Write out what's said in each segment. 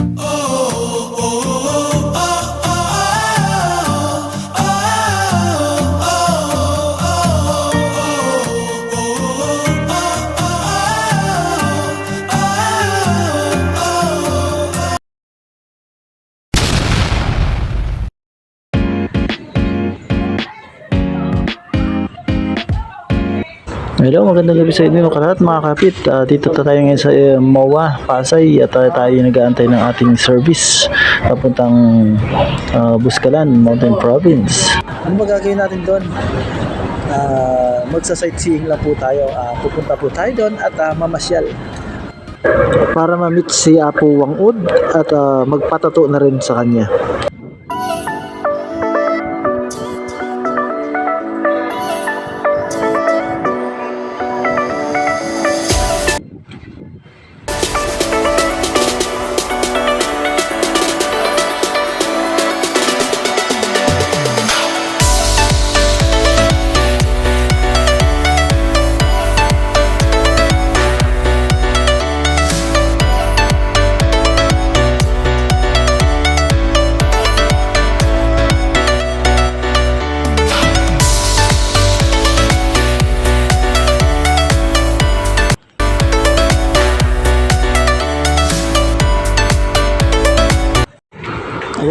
Oh. Hello, magandang gabi sa inyo kalat mga kapit. Ah, dito ta tayo ngayon sa eh, MOA, Pasay at ah, tayo nag-aantay ng ating service papuntang uh, Buscalan, Mountain Province. Ano magagawin natin doon? Ah, magsa-sightseeing lang po tayo. Ah, pupunta po tayo doon at ah, mamasyal para ma-meet si Apo Wangud at ah, magpatato na rin sa kanya.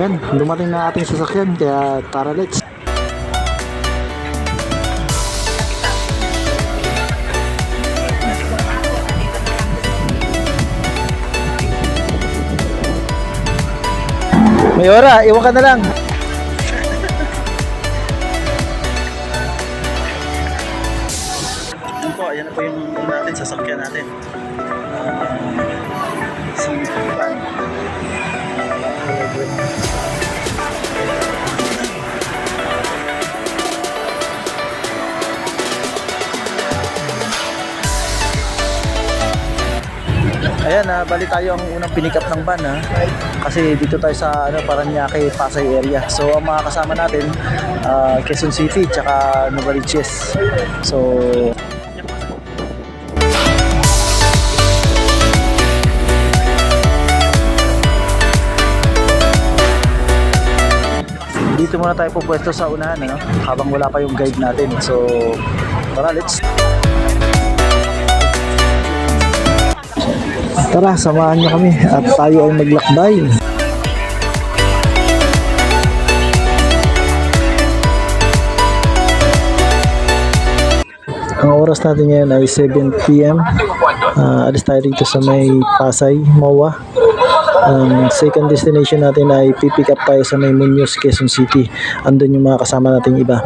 Ayan, dumating na ating sasakyan kaya tara let's. May ora, iwan ka na lang. Ayan, na bali tayo ang unang pinikap ng van ha. Kasi dito tayo sa ano, Paranaque, Pasay area. So ang mga kasama natin, ah, Quezon City tsaka Novaliches. So dito muna tayo pupwesto sa unahan ano, habang wala pa yung guide natin. So tara, let's Tara, samahan niyo kami at tayo ay maglakbay. Ang oras natin ngayon ay 7pm. Ah, alis tayo dito sa may Pasay, MOA. Ang second destination natin ay pipick up tayo sa may Muñoz, Quezon City. Andun yung mga kasama nating iba.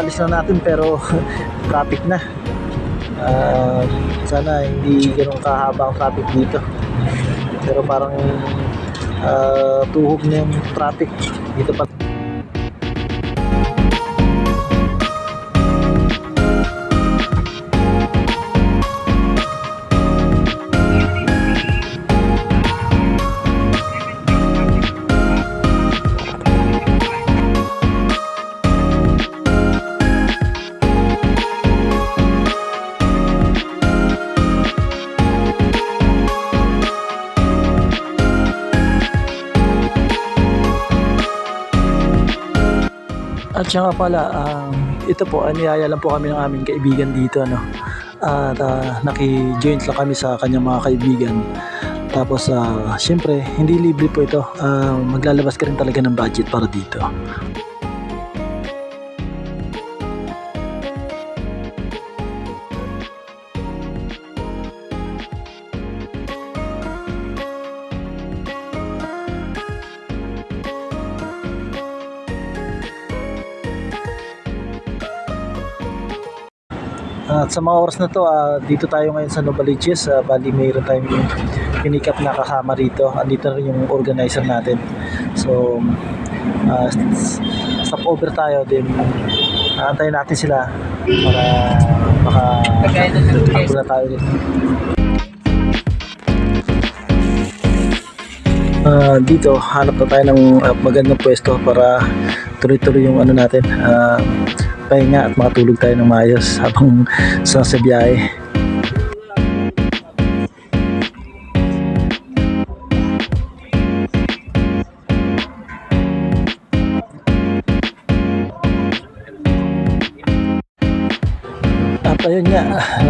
Kakaalis na natin pero traffic na. Ah, sana hindi ganun kahaba ang traffic dito. Pero parang ah, tuhog na yung traffic dito pa. Siya pala, um, ito po, aniyaya lang po kami ng aming kaibigan dito. Ano? At ah, naki-joint lang kami sa kanyang mga kaibigan. Tapos, ah, syempre, hindi libre po ito. Ah, maglalabas ka rin talaga ng budget para dito. At sa mga oras na to, ah, dito tayo ngayon sa Novaliches. Uh, bali, mayroon tayong pinikap na kasama rito. Andito rin yung organizer natin. So, uh, stop over tayo din. Aantayin natin sila para maka takbo na tayo ulit. Ah, dito, hanap na tayo ng ah, magandang pwesto para tuloy-tuloy yung ano natin, ah, pahinga at makatulog tayo ng maayos habang sa sa biyahe. At ayun nga,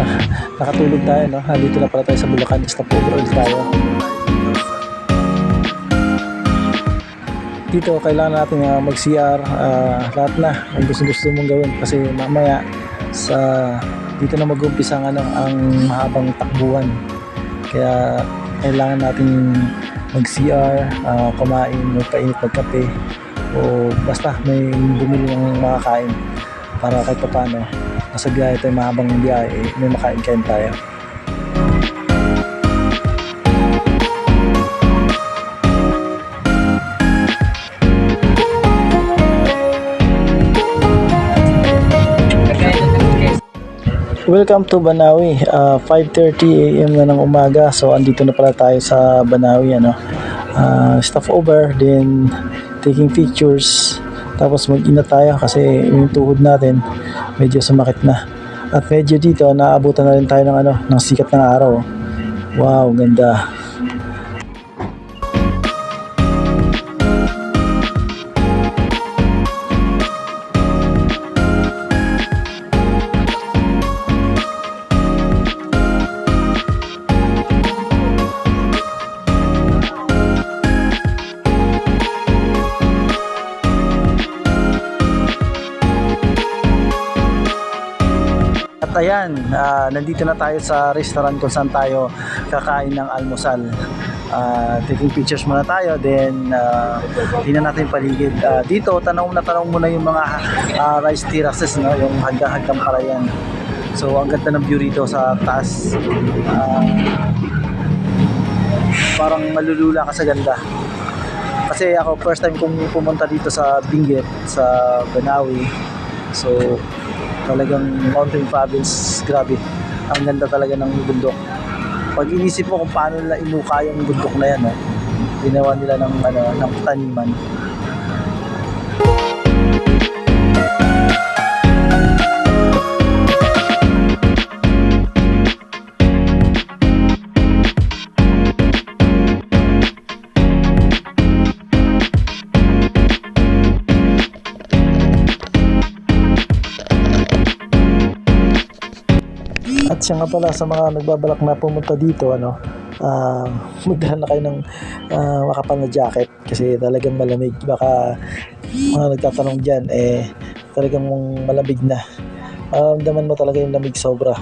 nakatulog tayo, no? Dito na pala tayo sa Bulacan, ulit tayo. Dito, kailangan natin uh, mag-CR, ah, lahat na, ang gusto-gusto mong gawin. Kasi mamaya, sa dito na mag-umpisa ang, ano, ang mahabang takbuhan. Kaya, kailangan natin mag-CR, ah, kumain, magpainit, magkape, o basta may bumili ng makakain para kahit pa paano, nasa biyahe tayo mahabang biyahe, eh, may makain-kain tayo. Welcome to Banawi. Uh, 5:30 AM na ng umaga. So andito na pala tayo sa Banawi ano. Uh, staff over then taking pictures. Tapos mag-ina tayo kasi yung tuhod natin medyo sumakit na. At medyo dito naabutan na rin tayo ng ano, ng sikat ng araw. Wow, ganda. Ayan, ah, nandito na tayo sa restaurant kung saan tayo kakain ng almusal. Ah, taking pictures muna tayo, then uh, tingnan natin paligid. Ah, dito, tanong na tanong muna yung mga ah, rice terraces, no? yung hagda-hagdang parayan. So, ang ganda ng view rito sa taas. Ah, parang malulula ka sa ganda. Kasi ako, first time kong pumunta dito sa Benguet, sa Banawi. So, talagang mountain province, grabe. Ang ganda talaga ng bundok. Pag inisip mo kung paano nila inuka yung bundok na yan, eh, ginawa nila ng, ano, ng taniman. At siya nga pala sa mga nagbabalak na pumunta dito, ano, ah magdala na kayo ng ah, makapal na jacket kasi talagang malamig. Baka mga nagtatanong dyan, eh, talagang malamig na. Maramdaman mo talaga yung lamig sobra.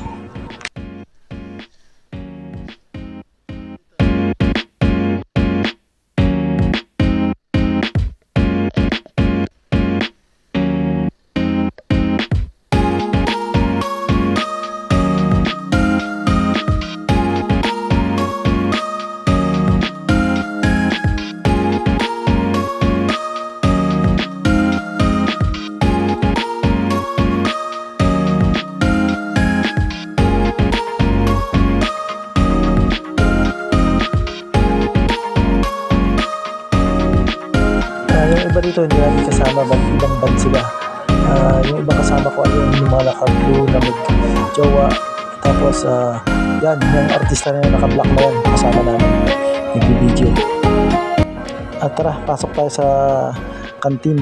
But ibang band sila. Ah, yung ibang kasama ko ay yung mga naka-blue na mag-jowa. Tapos, ah, yan, yung artista na yung naka-black na yan, kasama namin. Nag-video. At tara, pasok tayo sa kantin.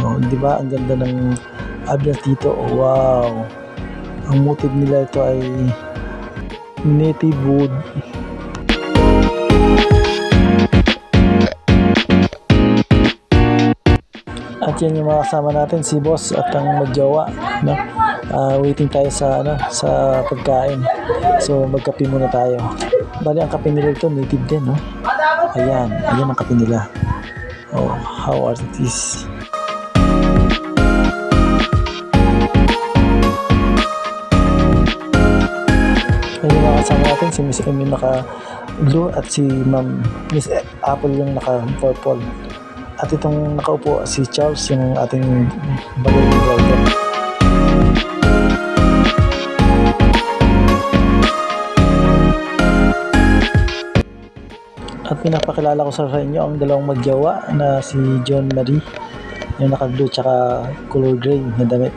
Oh, di ba? Ang ganda ng ambience dito. Wow. Ang motive nila ito ay native wood. At yan yung mga kasama natin, si boss at ang magjowa. No? Ah, waiting tayo sa ano sa pagkain. So magkape muna tayo. Bali ang kape nila ito native din, no? Ayan, ayan ang kape nila. Oh, how art it is. Ayun mga kasama natin, si Miss Emmy naka blue at si Ma'am Miss Apple yung naka purple. At itong nakaupo si Charles yung ating bagay driver. At pinapakilala ko sa inyo ang dalawang magjawa na si John Marie yung naka-blue tsaka color gray na damit.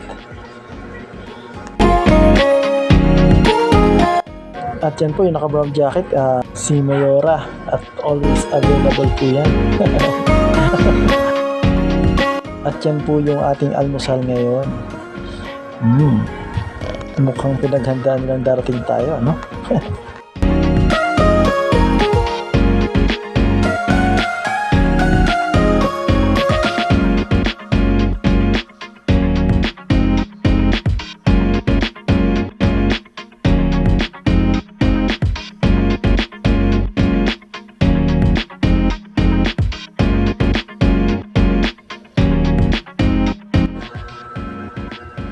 At yan po yung naka-brown jacket, ah, si Mayora at always available po yan. at yan po yung ating almusal ngayon. Mm. Mukhang pinaghandaan nilang darating tayo, no?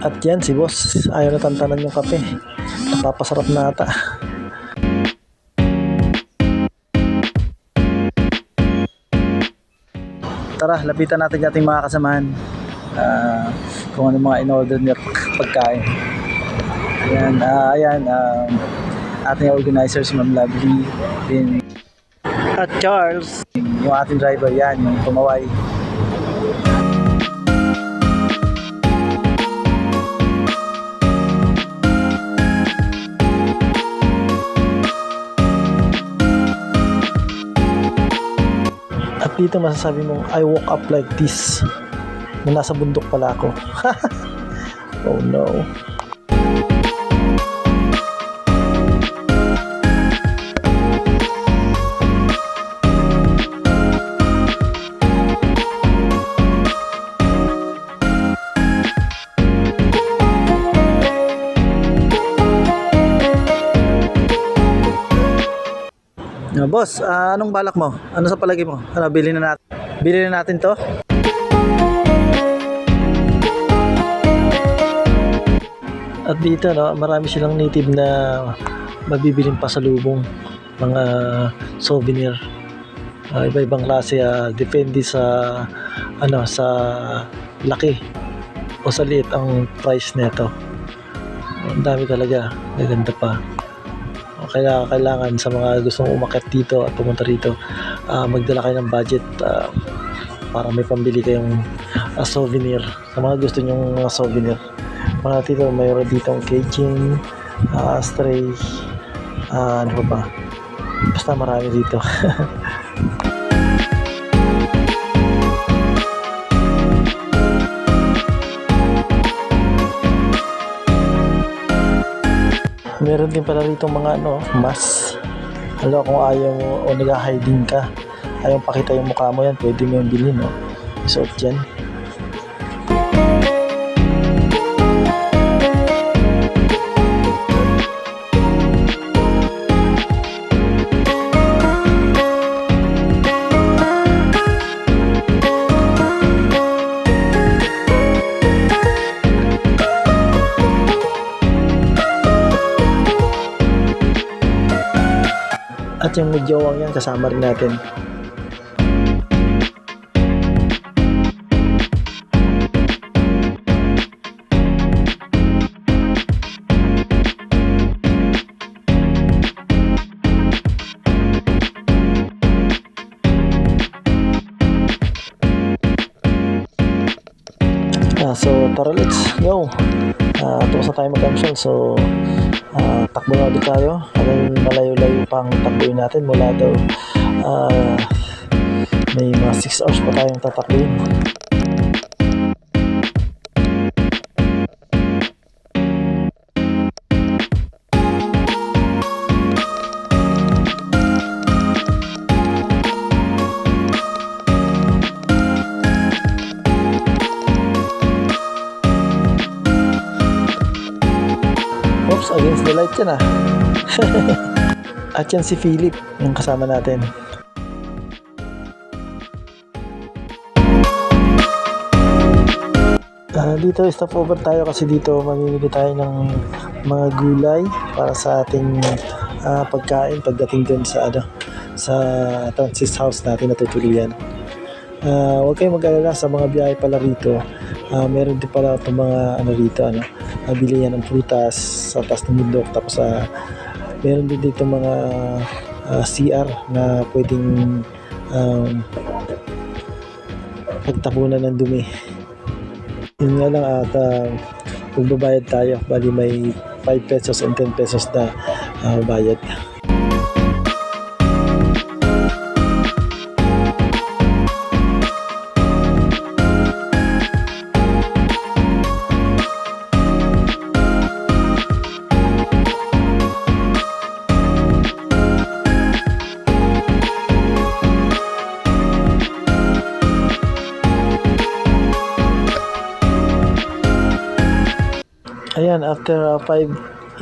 At yan si boss, ayaw na tantanan yung kape. Napapasarap na ata. Tara, lapitan natin yung ating mga kasamahan. Ah, kung ano mga in-order niya pagkain. Ayan, ah, ayan, um, ating organizer si Ma'am Lovely. Din, at Charles, yung ating driver yan, yung tumaway. Dito masasabi mong I woke up like this na nasa bundok pala ako. oh no. Ah, boss, ah, anong balak mo? Ano sa palagi mo? Ano, bilhin na natin? Bilhin na natin to? At dito, no, marami silang native na mabibiling pasalubong mga souvenir. Ah, iba-ibang klase, ah, depende sa ano sa laki o sa liit ang price nito. Ang dami talaga, maganda pa. Kaya kailangan sa mga gustong umakyat dito at pumunta rito, ah, magdala kayo ng budget ah, para may pambili kayong ah, souvenir. Sa mga gusto nyong mga souvenir. Mga dito, mayroon dito ang keychain, ah, stray, ah, ano pa ba? Basta marami dito. Meron din pala rito mga ano, mas. Hala, kung ayaw mo o nag-hiding ka, ayaw pakita yung mukha mo yan, pwede mo yung bilhin, no? Isuot dyan. At yung may jowang yan, kasama rin natin. So tara let's go. Ah, tapos na tayo mag-cancel. So ah, takbo na ulit tayo. Hanggang malayo-layo pang takbuhin natin mula daw ah, may mga 6 hours pa tayong tatakbuhin. Light yan ah. At yan si Philip, yung kasama natin. Ah, dito stop over tayo kasi dito mamimili tayo ng mga gulay para sa ating ah, pagkain pagdating dun sa ano sa Francis House natin na tutuluyan. Ah, huwag kayong mag-alala sa mga biyahe pala rito. Ah, meron din pala itong mga ano rito ano, uh, bilihan ng prutas sa taas ng bundok tapos ah, meron din dito mga ah, CR na pwedeng um, pagtapunan ng dumi. Yun nga lang at uh, magbabayad tayo. Bali may 5 pesos and 10 pesos na ah, bayad. After 5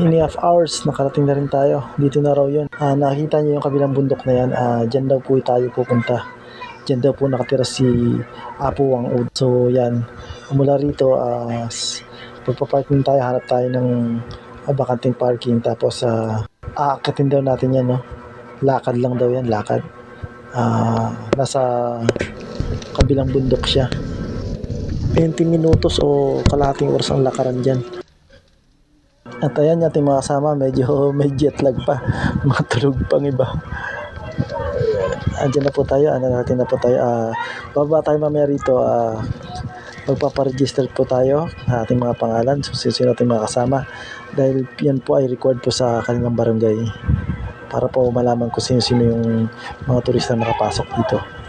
and a half hours, nakarating na rin tayo. Dito na raw yun. Ah, nakita niyo yung kabilang bundok na yan. Ah, dyan daw po tayo pupunta. Dyan daw po nakatira si Apo Wang Ud. So, yan. Mula rito, ah, s- pagpaparking tayo, hanap tayo ng ah, bakanting parking. Tapos, ah, aakatin daw natin yan, no? Lakad lang daw yan, lakad. Ah, nasa kabilang bundok siya. 20 minutos o kalahating oras ang lakaran dyan. At ayan ating mga kasama, medyo may jet lag pa. Mga tulog pang iba. Andiyan na po tayo, ano natin na po tayo. ah baba tayo mamaya rito. ah magpaparegister po tayo sa ating mga pangalan, so sino ating mga kasama. Dahil yan po ay required po sa kanilang barangay para po malaman kung sino-sino yung mga turista na nakapasok dito.